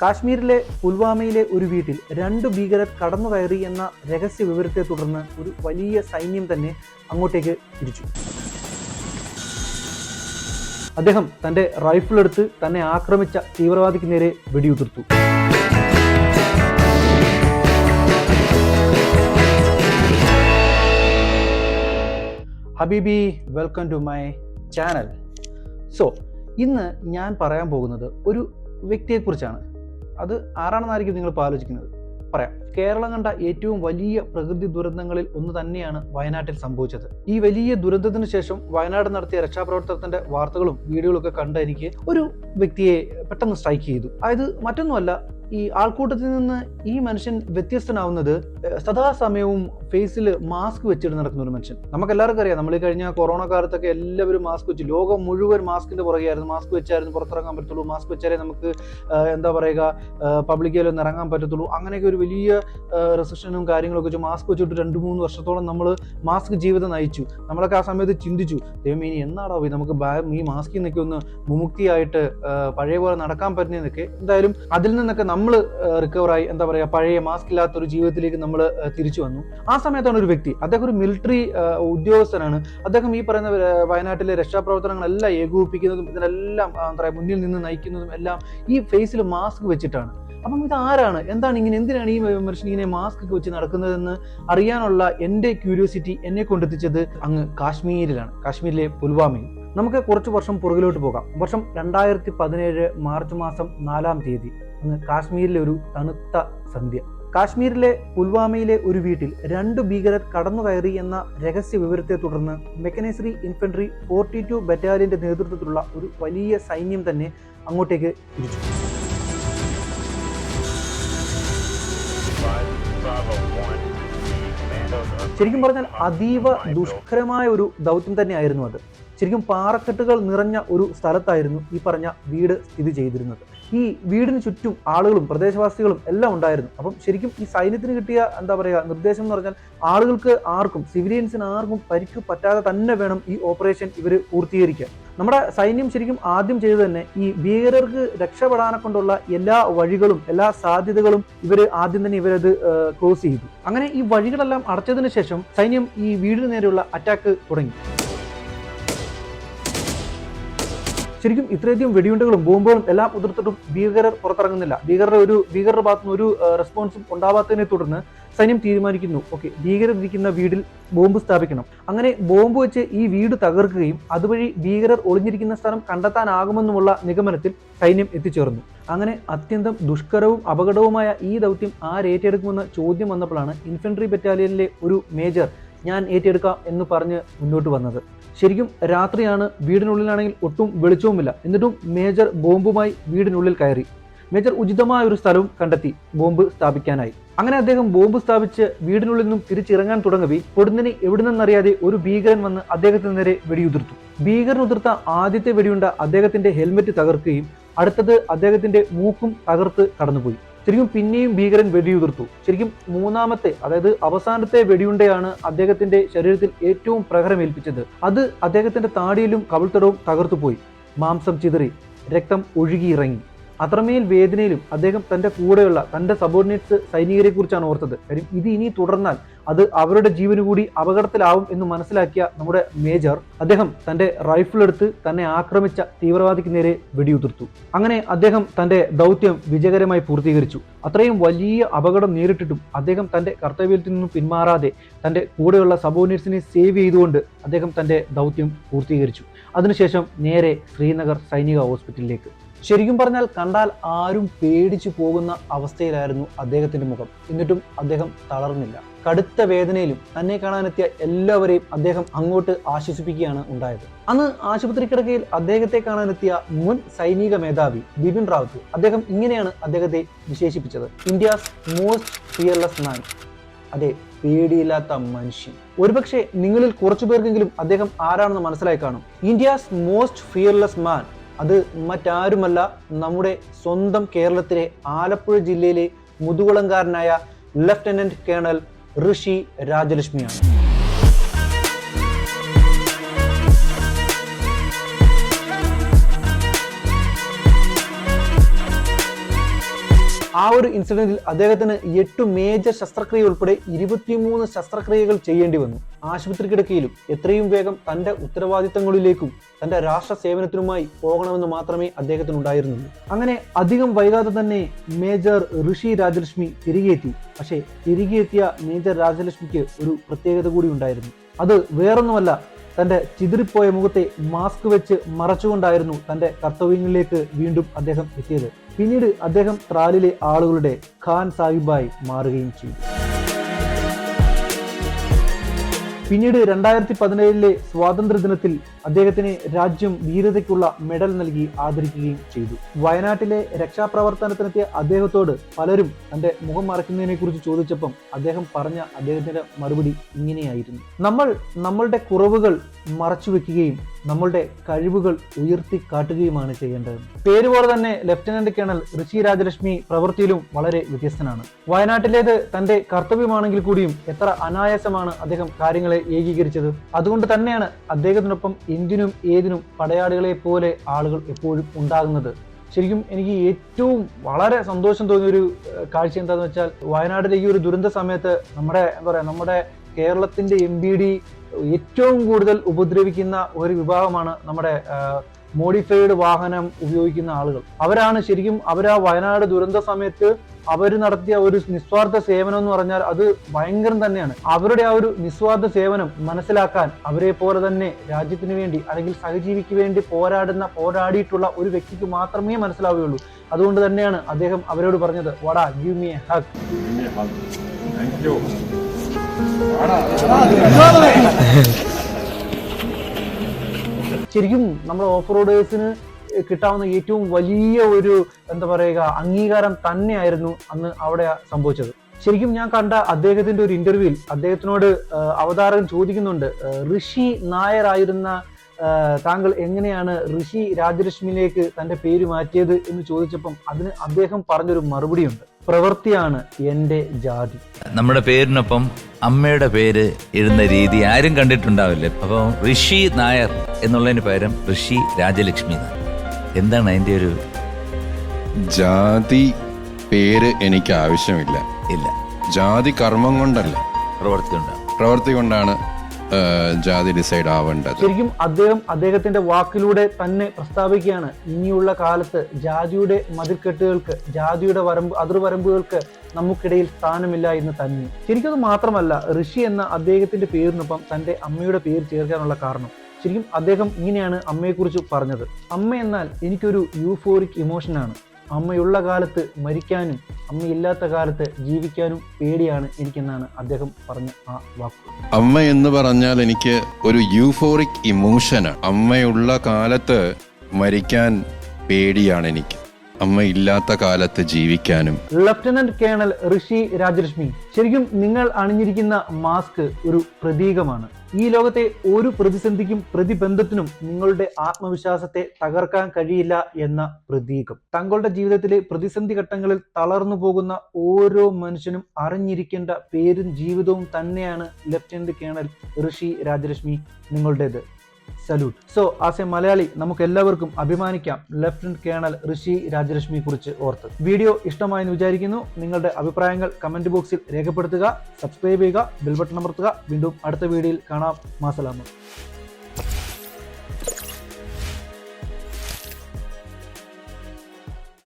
കാശ്മീരിലെ പുൽവാമയിലെ ഒരു വീട്ടിൽ രണ്ട് ഭീകരർ കടന്നു കയറി എന്ന രഹസ്യ വിവരത്തെ തുടർന്ന് ഒരു വലിയ സൈന്യം തന്നെ അങ്ങോട്ടേക്ക് തിരിച്ചു. അദ്ദേഹം തന്റെ റൈഫിൾ എടുത്ത് തന്നെ ആക്രമിച്ച തീവ്രവാദിക്ക് നേരെ വെടിയുതിർത്തു. ഹബീബി welcome to my channel so ഇന്ന് ഞാൻ പറയാൻ പോകുന്നത് ഒരു വ്യക്തിയെക്കുറിച്ചാണ്. അത് ആരാണെന്നായിരിക്കും നിങ്ങൾ ഇപ്പോൾ ആലോചിക്കുന്നത്? പറയാം. കേരളം കണ്ട ഏറ്റവും വലിയ പ്രകൃതി ദുരന്തങ്ങളിൽ ഒന്ന് തന്നെയാണ് വയനാട്ടിൽ സംഭവിച്ചത്. ഈ വലിയ ദുരന്തത്തിന് ശേഷം വയനാട് നടത്തിയ രക്ഷാപ്രവർത്തനത്തിന്റെ വാർത്തകളും വീഡിയോകളൊക്കെ കണ്ട എനിക്ക് ഒരു വ്യക്തിയെ പെട്ടെന്ന് സ്ട്രൈക്ക് ചെയ്തു. അതായത് മറ്റൊന്നുമല്ല ഈ ആൾക്കൂട്ടത്തിൽ നിന്ന് ഈ മനുഷ്യൻ വ്യത്യസ്തനാവുന്നത് സദാസമയവും ഫേസിൽ മാസ്ക് വെച്ചിട്ട് നടക്കുന്ന ഒരു മനുഷ്യൻ. നമുക്ക് എല്ലാവർക്കും അറിയാം. നമ്മൾ കഴിഞ്ഞ കൊറോണ കാലത്തൊക്കെ എല്ലാവരും മാസ്ക് വെച്ച്. ലോകം മുഴുവൻ മാസ്കിന്റെ പുറകെയായിരുന്നു. മാസ്ക് വെച്ചായിരുന്നു പുറത്തിറങ്ങാൻ പറ്റത്തുള്ളൂ. മാസ്ക് വെച്ചാലേ നമുക്ക് എന്താ പറയുക പബ്ലിക്കിൽ ഒന്ന് ഇറങ്ങാൻ പറ്റത്തുള്ളൂ. അങ്ങനെയൊക്കെ ഒരു വലിയ റെസിഷനും കാര്യങ്ങളൊക്കെ വെച്ച് മാസ്ക് വെച്ചിട്ട് രണ്ട് മൂന്ന് വർഷത്തോളം നമ്മൾ മാസ്ക് ജീവിതം നയിച്ചു. നമ്മളൊക്കെ ആ സമയത്ത് ചിന്തിച്ചു ദൈവം ഇനി എന്നാടോ നമുക്ക് ഈ മാസ്കിൽ നിന്നൊക്കെ ഒന്ന് മുമുക്തിയായിട്ട് പഴയ പോലെ നടക്കാൻ പറ്റുന്നതൊക്കെ എന്തായാലും അതിൽ നിന്നൊക്കെ നമ്മൾ റിക്കവറായി എന്താ പറയുക പഴയ മാസ്ക് ഇല്ലാത്ത ഒരു ജീവിതത്തിലേക്ക് നമ്മൾ തിരിച്ചു വന്നു. ആ സമയത്താണ് ഒരു വ്യക്തി. അദ്ദേഹം ഒരു മിലിറ്ററി ഉദ്യോഗസ്ഥനാണ്. അദ്ദേഹം ഈ പറയുന്ന വയനാട്ടിലെ രക്ഷാപ്രവർത്തനങ്ങളെല്ലാം ഏകോപിപ്പിക്കുന്നതും ഇതിനെല്ലാം എന്താ പറയുക മുന്നിൽ നിന്ന് നയിക്കുന്നതും എല്ലാം ഈ ഫേസിൽ മാസ്ക് വെച്ചിട്ടാണ്. അപ്പം ഇത് ആരാണ്? എന്താണ് ഇങ്ങനെ എന്തിനാണ് ഈ മനുഷ്യൻ ഇങ്ങനെ മാസ്ക് ഒക്കെ വെച്ച് നടക്കുന്നതെന്ന് അറിയാനുള്ള എന്റെ ക്യൂരിയോസിറ്റി എന്നെ കൊണ്ടെത്തിച്ചത് അങ്ങ് കാശ്മീരിലാണ് കാശ്മീരിലെ പുൽവാമയിൽ. നമുക്ക് കുറച്ച് വർഷം പുറകിലോട്ട് പോകാം. വർഷം രണ്ടായിരത്തി പതിനേഴ് മാർച്ച് മാസം നാലാം തീയതി അങ്ങ് കാശ്മീരിലെ ഒരു തണുത്ത സന്ധ്യ. കാശ്മീരിലെ പുൽവാമയിലെ ഒരു വീട്ടിൽ രണ്ട് ഭീകരർ കടന്നു കയറി എന്ന രഹസ്യ വിവരത്തെ തുടർന്ന് മെക്കനൈസറി ഇൻഫൻട്രി ഫോർട്ടി ടു ബറ്റാലിയന്റെ നേതൃത്വത്തിലുള്ള ഒരു വലിയ സൈന്യം തന്നെ അങ്ങോട്ടേക്ക് തിരിച്ചു ശരിക്കും പറഞ്ഞാൽ അതീവ ദുഷ്കരമായ ഒരു ദൗത്യം തന്നെയായിരുന്നു അത്. ശരിക്കും പാറക്കെട്ടുകൾ നിറഞ്ഞ ഒരു സ്ഥലത്തായിരുന്നു ഈ പറഞ്ഞ വീട് സ്ഥിതി ചെയ്തിരുന്നത്. ഈ വീടിന് ചുറ്റും ആളുകളും പ്രദേശവാസികളും എല്ലാം ഉണ്ടായിരുന്നു. അപ്പം ശരിക്കും ഈ സൈന്യത്തിന് കിട്ടിയ എന്താ പറയുക നിർദ്ദേശം എന്ന് പറഞ്ഞാൽ ആളുകൾക്ക് ആർക്കും സിവിലിയൻസിന് ആർക്കും പരിക്ക് പറ്റാതെ തന്നെ വേണം ഈ ഓപ്പറേഷൻ ഇവർ പൂർത്തീകരിക്കാൻ. നമ്മുടെ സൈന്യം ശരിക്കും ആദ്യം ചെയ്തു തന്നെ ഈ ഭീകരർക്ക് രക്ഷപ്പെടാനെ കൊണ്ടുള്ള എല്ലാ വഴികളും എല്ലാ സാധ്യതകളും ഇവർ ആദ്യം തന്നെ ഇവരത് ക്ലോസ് ചെയ്തു. അങ്ങനെ ഈ വഴികളെല്ലാം അടച്ചതിന് ശേഷം സൈന്യം ഈ വീടിന് നേരെയുള്ള അറ്റാക്ക് തുടങ്ങി. ശരിക്കും ഇത്രയധികം വെടിയുണ്ടകളും ബോംബുകളും എല്ലാം ഉതിർത്തിട്ടും ഭീകരർ പുറത്തിറങ്ങുന്നില്ല. ഭീകരരുടെ ഒരു ഭീകരരുടെ ഭാഗത്തുനിന്ന് ഒരു റെസ്പോൺസും ഉണ്ടാവാത്തതിനെ തുടർന്ന് സൈന്യം തീരുമാനിക്കുന്നു. ഓക്കെ ഭീകരർ ഇരിക്കുന്ന വീടിൽ ബോംബ് സ്ഥാപിക്കണം. അങ്ങനെ ബോംബ് വെച്ച് ഈ വീട് തകർക്കുകയും അതുവഴി ഭീകരർ ഒളിഞ്ഞിരിക്കുന്ന സ്ഥലം കണ്ടെത്താനാകുമെന്നുമുള്ള നിഗമനത്തിൽ സൈന്യം എത്തിച്ചേർന്നു. അങ്ങനെ അത്യന്തം ദുഷ്കരവും അപകടവുമായ ഈ ദൗത്യം ആരേറ്റെടുക്കുമെന്ന ചോദ്യം വന്നപ്പോഴാണ് ഇൻഫൻട്രി ബറ്റാലിയനിലെ ഒരു മേജർ ഞാൻ ഏറ്റെടുക്കാം എന്ന് പറഞ്ഞ് മുന്നോട്ട് വന്നത്. ശരിക്കും രാത്രിയാണ് വീടിനുള്ളിലാണെങ്കിൽ ഒട്ടും വെളിച്ചവുമില്ല. എന്നിട്ടും മേജർ ബോംബുമായി വീടിനുള്ളിൽ കയറി. മേജർ ഉചിതമായ ഒരു സ്ഥലവും കണ്ടെത്തി ബോംബ് സ്ഥാപിക്കാനായി. അങ്ങനെ അദ്ദേഹം ബോംബ് സ്ഥാപിച്ച് വീടിനുള്ളിൽ നിന്നും തിരിച്ചിറങ്ങാൻ തുടങ്ങവേ പൊടുന്നിനെ എവിടെ നിന്നറിയാതെ ഒരു ഭീകരൻ വന്ന് അദ്ദേഹത്തിന് നേരെ വെടിയുതിർത്തു. ഭീകരൻ ഉതിർത്ത ആദ്യത്തെ വെടിയുണ്ട അദ്ദേഹത്തിന്റെ ഹെൽമെറ്റ് തകർക്കുകയും അടുത്തത് അദ്ദേഹത്തിന്റെ മൂക്കും തകർത്ത് കടന്നുപോയി. ശരിക്കും പിന്നെയും ഭീകരൻ വെടിയുതിർത്തു. ശരിക്കും മൂന്നാമത്തെ അതായത് അവസാനത്തെ വെടിയുണ്ടയാണ് അദ്ദേഹത്തിന്റെ ശരീരത്തിൽ ഏറ്റവും പ്രഹരമേൽപ്പിച്ചത്. അത് അദ്ദേഹത്തിന്റെ താടിയിലും കവിൾത്തടവും തകർത്തുപോയി. മാംസം ചിതറി രക്തം ഒഴുകിയിറങ്ങി. അത്രമേൽ വേദനയിലും അദ്ദേഹം തന്റെ കൂടെയുള്ള തന്റെ സബോർഡിനേറ്റ്സ് സൈനികരെ കുറിച്ചാണ് ഓർത്തത്. കാര്യം ഇത് ഇനി തുടർന്നാൽ അത് അവരുടെ ജീവന് കൂടി അപകടത്തിലാവും എന്ന് മനസ്സിലാക്കിയ നമ്മുടെ മേജർ അദ്ദേഹം തന്റെ റൈഫിൾ എടുത്ത് തന്നെ ആക്രമിച്ച തീവ്രവാദിക്ക് നേരെ വെടിയുതിർത്തു. അങ്ങനെ അദ്ദേഹം തന്റെ ദൗത്യം വിജയകരമായി പൂർത്തീകരിച്ചു. അത്രയും വലിയ അപകടം നേരിട്ടിട്ടും അദ്ദേഹം തന്റെ കർത്തവ്യത്തിൽ നിന്നും പിന്മാറാതെ തന്റെ കൂടെയുള്ള സബോർഡിനേറ്റ്സിനെ സേവ് ചെയ്തുകൊണ്ട് അദ്ദേഹം തന്റെ ദൗത്യം പൂർത്തീകരിച്ചു. അതിനുശേഷം നേരെ ശ്രീനഗർ സൈനിക ഹോസ്പിറ്റലിലേക്ക് ശരിക്കും പറഞ്ഞാൽ കണ്ടാൽ ആരും പേടിച്ചു പോകുന്ന അവസ്ഥയിലായിരുന്നു അദ്ദേഹത്തിന്റെ മുഖം. എന്നിട്ടും അദ്ദേഹം തളർന്നില്ല. കടുത്ത വേദനയിലും തന്നെ കാണാനെത്തിയ എല്ലാവരെയും അദ്ദേഹം അങ്ങോട്ട് ആശ്വസിപ്പിക്കുകയാണ് ഉണ്ടായത്. അന്ന് ആശുപത്രി കിടക്കയിൽ അദ്ദേഹത്തെ കാണാനെത്തിയ മുൻ സൈനിക മേധാവി ബിപിൻ റാവത്ത് അദ്ദേഹം ഇങ്ങനെയാണ് അദ്ദേഹത്തെ വിശേഷിപ്പിച്ചത്. ഇന്ത്യസ് മോസ്റ്റ് ഫിയർലെസ് മാൻ അതെ പേടിയില്ലാത്ത മനുഷ്യൻ. ഒരുപക്ഷെ നിങ്ങളിൽ കുറച്ചു പേർക്കെങ്കിലും അദ്ദേഹം ആരാണെന്ന് മനസ്സിലായി കാണും. ഇന്ത്യസ് മോസ്റ്റ് ഫിയർലെസ് മാൻ അത് മറ്റാരുമല്ല നമ്മുടെ സ്വന്തം കേരളത്തിലെ ആലപ്പുഴ ജില്ലയിലെ മുതുകുളങ്കാരനായ ലഫ്റ്റനന്റ് കേണൽ ഋഷി രാജലക്ഷ്മിയാണ്. ആ ഒരു ഇൻസിഡന്റിൽ അദ്ദേഹത്തിന് എട്ട് മേജർ ശസ്ത്രക്രിയ ഉൾപ്പെടെ ഇരുപത്തിമൂന്ന് ശസ്ത്രക്രിയകൾ ചെയ്യേണ്ടി വന്നു. ആശുപത്രി കിടക്കയിലും എത്രയും വേഗം തന്റെ ഉത്തരവാദിത്തങ്ങളിലേക്കും തന്റെ രാഷ്ട്ര സേവനത്തിനുമായി പോകണമെന്ന് മാത്രമേ അദ്ദേഹത്തിന് ഉണ്ടായിരുന്നുള്ളൂ അങ്ങനെ അധികം വൈകാതെ തന്നെ മേജർ ഋഷി രാജലക്ഷ്മി തിരികെ എത്തി. പക്ഷേ തിരികെ എത്തിയ മേജർ രാജലക്ഷ്മിക്ക് ഒരു പ്രത്യേകത കൂടി ഉണ്ടായിരുന്നു. അത് വേറൊന്നുമല്ല തന്റെ ചിതറിപ്പോയ മുഖത്തെ മാസ്ക് വെച്ച് മറച്ചുകൊണ്ടായിരുന്നു തന്റെ കർത്തവ്യങ്ങളിലേക്ക് വീണ്ടും അദ്ദേഹം എത്തിയത്. പിന്നീട് അദ്ദേഹം ത്രാലിലെ ആളുകളുടെ ഖാൻ സാഹിബായി മാറുകയും ചെയ്തു. പിന്നീട് രണ്ടായിരത്തി പതിനേഴിലെ സ്വാതന്ത്ര്യദിനത്തിൽ അദ്ദേഹത്തിന് രാജ്യം വീരതയ്ക്കുള്ള മെഡൽ നൽകി ആദരിക്കുകയും ചെയ്തു. വയനാട്ടിലെ രക്ഷാപ്രവർത്തനത്തിനെത്തിയ അദ്ദേഹത്തോട് പലരും തന്റെ മുഖം മറയ്ക്കുന്നതിനെ കുറിച്ച് ചോദിച്ചപ്പം അദ്ദേഹം പറഞ്ഞ അദ്ദേഹത്തിന്റെ മറുപടി ഇങ്ങനെയായിരുന്നു. നമ്മൾ നമ്മളുടെ കുറവുകൾ മറച്ചു വെക്കുകയും നമ്മളുടെ കഴിവുകൾ ഉയർത്തി കാട്ടുകയുമാണ് ചെയ്യേണ്ടത്. പേരുപോലെ തന്നെ ലഫ്റ്റനന്റ് കേണൽ ഋഷി രാജലക്ഷ്മി പ്രവൃത്തിയിലും വളരെ വ്യത്യസ്തനാണ്. വയനാട്ടിലേത് തന്റെ കർത്തവ്യമാണെങ്കിൽ കൂടിയും എത്ര അനായാസമാണ് അദ്ദേഹം കാര്യങ്ങളെ ഏകീകരിച്ചത്. അതുകൊണ്ട് തന്നെയാണ് അദ്ദേഹത്തിനൊപ്പം എന്തിനും ഏതിനും പടയാളികളെ പോലെ ആളുകൾ എപ്പോഴും ഉണ്ടാകുന്നത്. ശരിക്കും എനിക്ക് ഏറ്റവും വളരെ സന്തോഷം തോന്നിയ ഒരു കാഴ്ച എന്താണെന്ന് വെച്ചാൽ വയനാട്ടിലെ ഈ ഒരു ദുരന്ത സമയത്ത് നമ്മുടെ എന്താ പറയാ നമ്മുടെ കേരളത്തിന്റെ എം ബി ഡി ഏറ്റവും കൂടുതൽ ഉപദ്രവിക്കുന്ന ഒരു വിഭാഗമാണ് നമ്മുടെ മോഡിഫൈഡ് വാഹനം ഉപയോഗിക്കുന്ന ആളുകൾ. അവരാണ് ശരിക്കും അവർ ആ വയനാട് ദുരന്ത സമയത്ത് അവർ നടത്തിയ ഒരു നിസ്വാർത്ഥ സേവനം എന്ന് പറഞ്ഞാൽ അത് ഭയങ്കരം തന്നെയാണ്. അവരുടെ ആ ഒരു നിസ്വാർത്ഥ സേവനം മനസ്സിലാക്കാൻ അവരെ പോലെ തന്നെ രാജ്യത്തിന് വേണ്ടി അല്ലെങ്കിൽ സഹജീവിക്ക് വേണ്ടി പോരാടുന്ന പോരാടിയിട്ടുള്ള ഒരു വ്യക്തിക്ക് മാത്രമേ മനസ്സിലാവുകയുള്ളൂ. അതുകൊണ്ട് തന്നെയാണ് അദ്ദേഹം അവരോട് പറഞ്ഞത് വടാ ഗിവ് മി എ ഹഗ്. ശരിക്കും നമ്മുടെ ഓഫ് റോഡേഴ്സിന് കിട്ടാവുന്ന ഏറ്റവും വലിയ ഒരു എന്താ പറയുക അംഗീകാരം തന്നെയായിരുന്നു അന്ന് അവിടെ സംഭവിച്ചത്. ശരിക്കും ഞാൻ കണ്ട അദ്ദേഹത്തിന്റെ ഒരു ഇന്റർവ്യൂവിൽ അദ്ദേഹത്തിനോട് അവതാരകൻ ചോദിക്കുന്നുണ്ട് ഋഷി നായരായിരുന്ന താങ്കൾ എങ്ങനെയാണ് ഋഷി രാജലക്ഷ്മിയിലേക്ക് തന്റെ പേര് മാറ്റിയത് എന്ന് ചോദിച്ചപ്പം അതിന് അദ്ദേഹം പറഞ്ഞൊരു മറുപടിയുണ്ട്. പ്രവൃത്തിയാണ് എന്റെ ജാതി. നമ്മുടെ പേരിനൊപ്പം അമ്മയുടെ പേര് ഇടുന്ന രീതി ആരും കണ്ടിട്ടുണ്ടാവില്ല? അപ്പോൾ ഋഷി നായർ എന്നുള്ളതിന് പകരം ഋഷി രാജലക്ഷ്മി നായർ. എന്താണ് അതിന്റെ ഒരു ജാതി പേര് എനിക്ക് ആവശ്യമില്ല ഇല്ല. ജാതി കർമ്മം കൊണ്ടല്ല. പ്രവൃത്തി കൊണ്ടാണ്. പ്രവൃത്തി കൊണ്ടാണ് ജാതി ഡിസൈഡ് ആവേണ്ടത്. ശരിക്കും അദ്ദേഹം അദ്ദേഹത്തിന്റെ വാക്കിലൂടെ തന്നെ പ്രസ്താവിക്കുകയാണ്. ഇനിയുള്ള കാലത്ത് ജാതിയുടെ മതിൽക്കെട്ടുകൾക്ക് ജാതിയുടെ വരമ്പ് അതിർവരമ്പുകൾക്ക് നമുക്കിടയിൽ സ്ഥാനമില്ല എന്ന് തന്നെ. ശരിക്കും അത് മാത്രമല്ല ഋഷി എന്ന അദ്ദേഹത്തിന്റെ പേരിനൊപ്പം തന്റെ അമ്മയുടെ പേര് ചേർക്കാനുള്ള കാരണം. ശരിക്കും അദ്ദേഹം ഇങ്ങനെയാണ് അമ്മയെക്കുറിച്ച് പറഞ്ഞത്. അമ്മ എന്നാൽ എനിക്കൊരു യൂഫോറിക് ഇമോഷനാണ് അമ്മയുള്ള കാലത്ത് മരിക്കാനും അമ്മയില്ലാത്ത കാലത്ത് ജീവിക്കാനും പേടിയാണ് എനിക്കെന്നാണ് അദ്ദേഹം പറഞ്ഞ ആ വാക്ക് അമ്മ എന്ന് പറഞ്ഞാൽ എനിക്ക് ഒരു യൂഫോറിക് ഇമോഷനാണ്. അമ്മയുള്ള കാലത്ത് മരിക്കാൻ പേടിയാണ് എനിക്ക്. അമ്മ ഇല്ലാത്ത കാലത്ത് ജീവിക്കാനും. ലഫ്റ്റനന്റ് കേണൽ ഋഷി രാജലക്ഷ്മി ശരിക്കും നിങ്ങൾ അണിഞ്ഞിരിക്കുന്ന മാസ്ക് ഒരു പ്രതീകമാണ്. ഈ ലോകത്തെ ഒരു പ്രതിസന്ധിക്കും പ്രതിബന്ധത്തിനും നിങ്ങളുടെ ആത്മവിശ്വാസത്തെ തകർക്കാൻ കഴിയില്ല എന്ന പ്രതീകം. തങ്ങളുടെ ജീവിതത്തിലെ പ്രതിസന്ധി ഘട്ടങ്ങളിൽ തളർന്നു പോകുന്ന ഓരോ മനുഷ്യനും അറിഞ്ഞിരിക്കേണ്ട പേരും ജീവിതവും തന്നെയാണ് ലഫ്റ്റനന്റ് കേണൽ ഋഷി രാജലക്ഷ്മി നിങ്ങളുടേത്. Salute so as a Malayali നമുക്ക് എല്ലാവർക്കും അഭിമാനിക്കാം. ലഫ്റ്റനന്റ് കേണൽ ഋഷി രാജലക്ഷ്മിയെ കുറിച്ച് ഓർത്ത്. വീഡിയോ ഇഷ്ടമായെന്ന് വിചാരിക്കുന്നു. നിങ്ങളുടെ അഭിപ്രായങ്ങൾ കമന്റ് ബോക്സിൽ രേഖപ്പെടുത്തുക സബ്സ്ക്രൈബ് ചെയ്യുക ബെൽ ബട്ടൺ അമർത്തുക. വീണ്ടും അടുത്ത വീഡിയോയിൽ കാണാം. മാസലാമ.